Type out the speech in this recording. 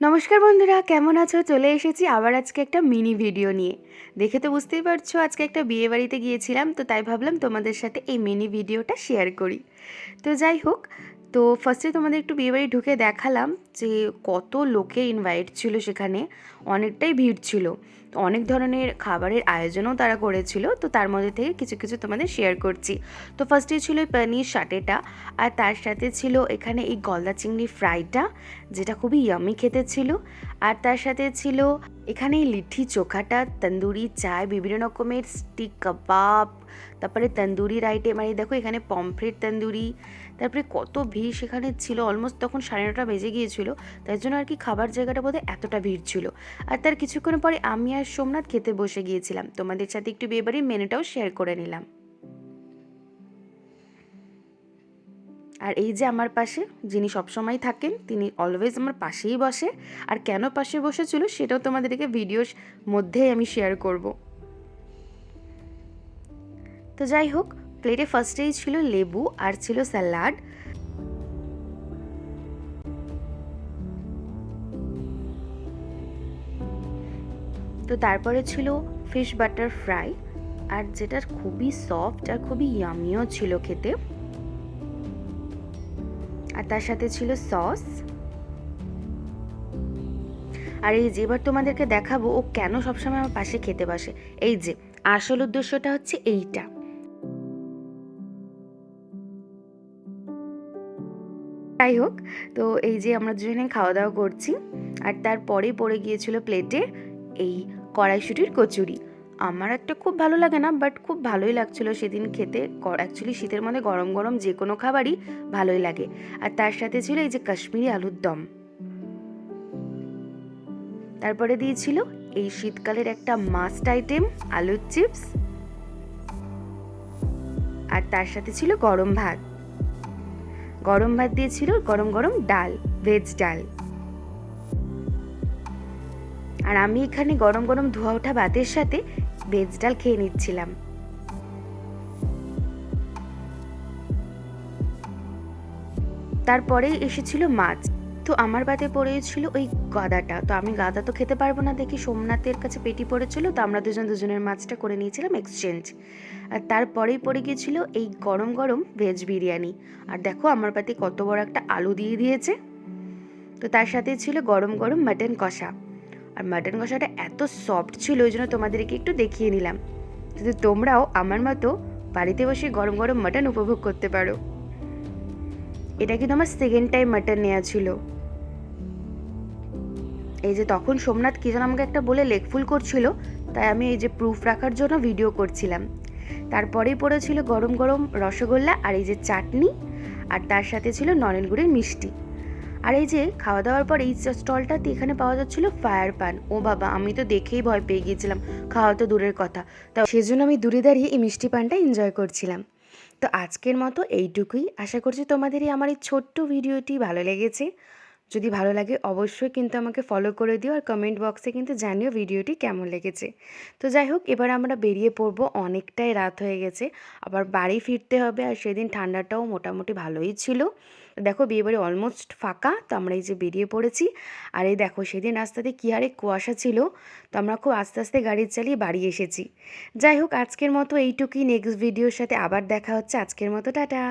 নমস্কার বন্ধুরা, কেমন আছো? চলে এসেছি আবার আজকে একটা মিনি ভিডিও নিয়ে। দেখে তো বুঝতেই পারছ, আজকে একটা বিয়ে বাড়িতে গিয়েছিলাম, তো তাই ভাবলাম তোমাদের সাথে এই মিনি ভিডিওটা শেয়ার করি। তো যাই হোক, তো ফার্স্টে তোমাদের একটু বিয়ে বাড়ি ঢুকে দেখালাম যে কত লোকে ইনভাইট ছিল সেখানে, অনেকটাই ভিড় ছিল। তো অনেক ধরনের খাবারের আয়োজনও তারা করেছিল, তো তার মধ্যে থেকে কিছু কিছু তোমাদের শেয়ার করছি। তো ফার্স্টে ছিল পনির সাটেটা আর তার সাথে ছিল এখানে এই গলদা চিংড়ি ফ্রাইটা যেটা খুবই ইয়ামি খেতে ছিল। আর তার সাথে ছিল এখানে লিঠি চোখাটা, তন্দুরি চায়, বিভিন্ন রকমের স্টিক কাবাব তারপরে তন্দুরির আইটেম আর এই দেখো এখানে পমফ্রেট তন্দুরি, তারপরে কত ভিড় সেখানে ছিল অলমোস্ট তখন সাড়ে নটা বেজে গিয়েছিল তাই জন্য আর কি খাবার জায়গাটা বোধহয় এতটা ভিড় ছিল। আর তার কিছুক্ষণ পরে আমি আর সোমনাথ খেতে বসে গিয়েছিলাম। তোমাদের সাথে একটু বিয়েবাড়ির মেনুটাও শেয়ার করে নিলাম। আর এই যে আমার পাশে, যিনি সবসময় থাকেন, তিনি অলওয়েজ আমার পাশেই বসে। আর কেন পাশে বসেছিল সেটাও তোমাদেরকে ভিডিওর মধ্যেই আমি শেয়ার করব। তো যাই হোক প্লেটে ফার্স্টেই ছিল লেবু আর ছিল স্যালাড। তো তারপরে ছিল ফিশ বাটার ফ্রাই আর যেটা খুবই সফট আর খুবই ইয়ামিও ছিল খেতে। আর তার সাথে ছিল সস আর এই যে এবার তোমাদেরকে দেখাবো ও কেন সবসময় আমার পাশে খেতে বসে। এই যে, আসল উদ্দেশ্যটা হচ্ছে এইটা। যাই হোক, তো এই যে আমরা দুজনে খাওয়া দাওয়া করছি, আর তারপরেই পড়ে গিয়েছিল প্লেটে এই কড়াইশুটির কচুরি। আমার একটা খুব ভালো লাগে না বাট খুব ভালোই লাগছিল সেদিন খেতে। অ্যাকচুয়ালি শীতের মধ্যে গরম গরম যে কোনো খাবারই ভালোই লাগে। আর তার সাথে ছিল এই যে কাশ্মীরি আলুর দম। তারপরে দিয়েছিল এই শীতকালের একটা মাস্ট আইটেম আলুর চিপস আর তার সাথে ছিল গরম ভাত। গরম ভাত দিয়েছিল গরম গরম ডাল ভেজ ডাল। আর আমি এখানে গরম গরম ধোয়া ওঠা ভাতের সাথে ভেজ ডাল খেয়ে নিচ্ছিলাম। তারপরেই এসেছিল মাছ। তো আমার বাদে পড়েছিল ওই গাদাটা। তো আমি গাদা তো খেতে পারব না দেখি সোমনাথের কাছে পেটি পড়েছিল। তো আমরা দুজন দুজনের মাছটা করে নিয়েছিলাম এক্সচেঞ্জ আর তারপরেই পড়ে গিয়েছিল এই গরম গরম ভেজ বিরিয়ানি। আর দেখো আমার পাতে কত বড় একটা আলু দিয়ে দিয়েছে। তো তার সাথে ছিল গরম গরম মাটন কষা। আর মাটন কষাটা এত সফট ছিল, ওই জন্য তোমাদেরকে একটু দেখিয়ে নিলাম। যদি তোমরাও আমার মতো বাড়িতে বসে গরম গরম মাটন উপভোগ করতে পারো। এটা কিন্তু আমার সেকেন্ড টাইম মাটন নেওয়া ছিল। এই যে তখন সোমনাথ কি যেন আমাকে একটা বলে লেগফুল করছিল, তাই আমি এই যে প্রুফ রাখার জন্য ভিডিও করছিলাম। তারপরেই পড়েছিল গরম গরম রসগোল্লা আর এই যে চাটনি, আর তার সাথে ছিল নরেনগুড়ের মিষ্টি। আর এই যে খাওয়া দাওয়ার পর এই স্টলটাতে এখানে পাওয়া যাচ্ছিল ফায়ার পান। ও বাবা, আমি তো দেখেই ভয় পেয়ে গিয়েছিলাম। খাওয়া তো দূরের কথা। তা সেজন্য আমি দূরে দাঁড়িয়ে এই মিষ্টি পানটা এনজয় করছিলাম। তো আজকের মতো এইটুকুই। আশা করছি তোমাদের এই আমার এই ছোট্ট ভিডিওটি ভালো লেগেছে। যদি ভালো লাগে অবশ্যই কিন্তু আমাকে ফলো করে দিও আর কমেন্ট বক্সে কিন্তু জানিও ভিডিওটি কেমন লেগেছে। তো যাই হোক, এবার আমরা বেরিয়ে পড়ব। অনেকটাই রাত হয়ে গেছে, আবার বাড়ি ফিরতে হবে আর সেদিন ঠান্ডাটাও মোটামুটি ভালোই ছিল। দেখো বিয়েবাড়ি অলমোস্ট ফাঁকা, তো আমরা এই যে বেরিয়ে পড়েছি। আর এই দেখো সেদিন রাস্তাতে কী হারে কুয়াশা ছিল, তো আমরা খুব আস্তে আস্তে গাড়ি চালিয়ে বাড়ি এসেছি। যাই হোক, আজকের মতো এইটুকুই। নেক্সট ভিডিওর সাথে আবার দেখা হচ্ছে। আজকের মতো, টাটা!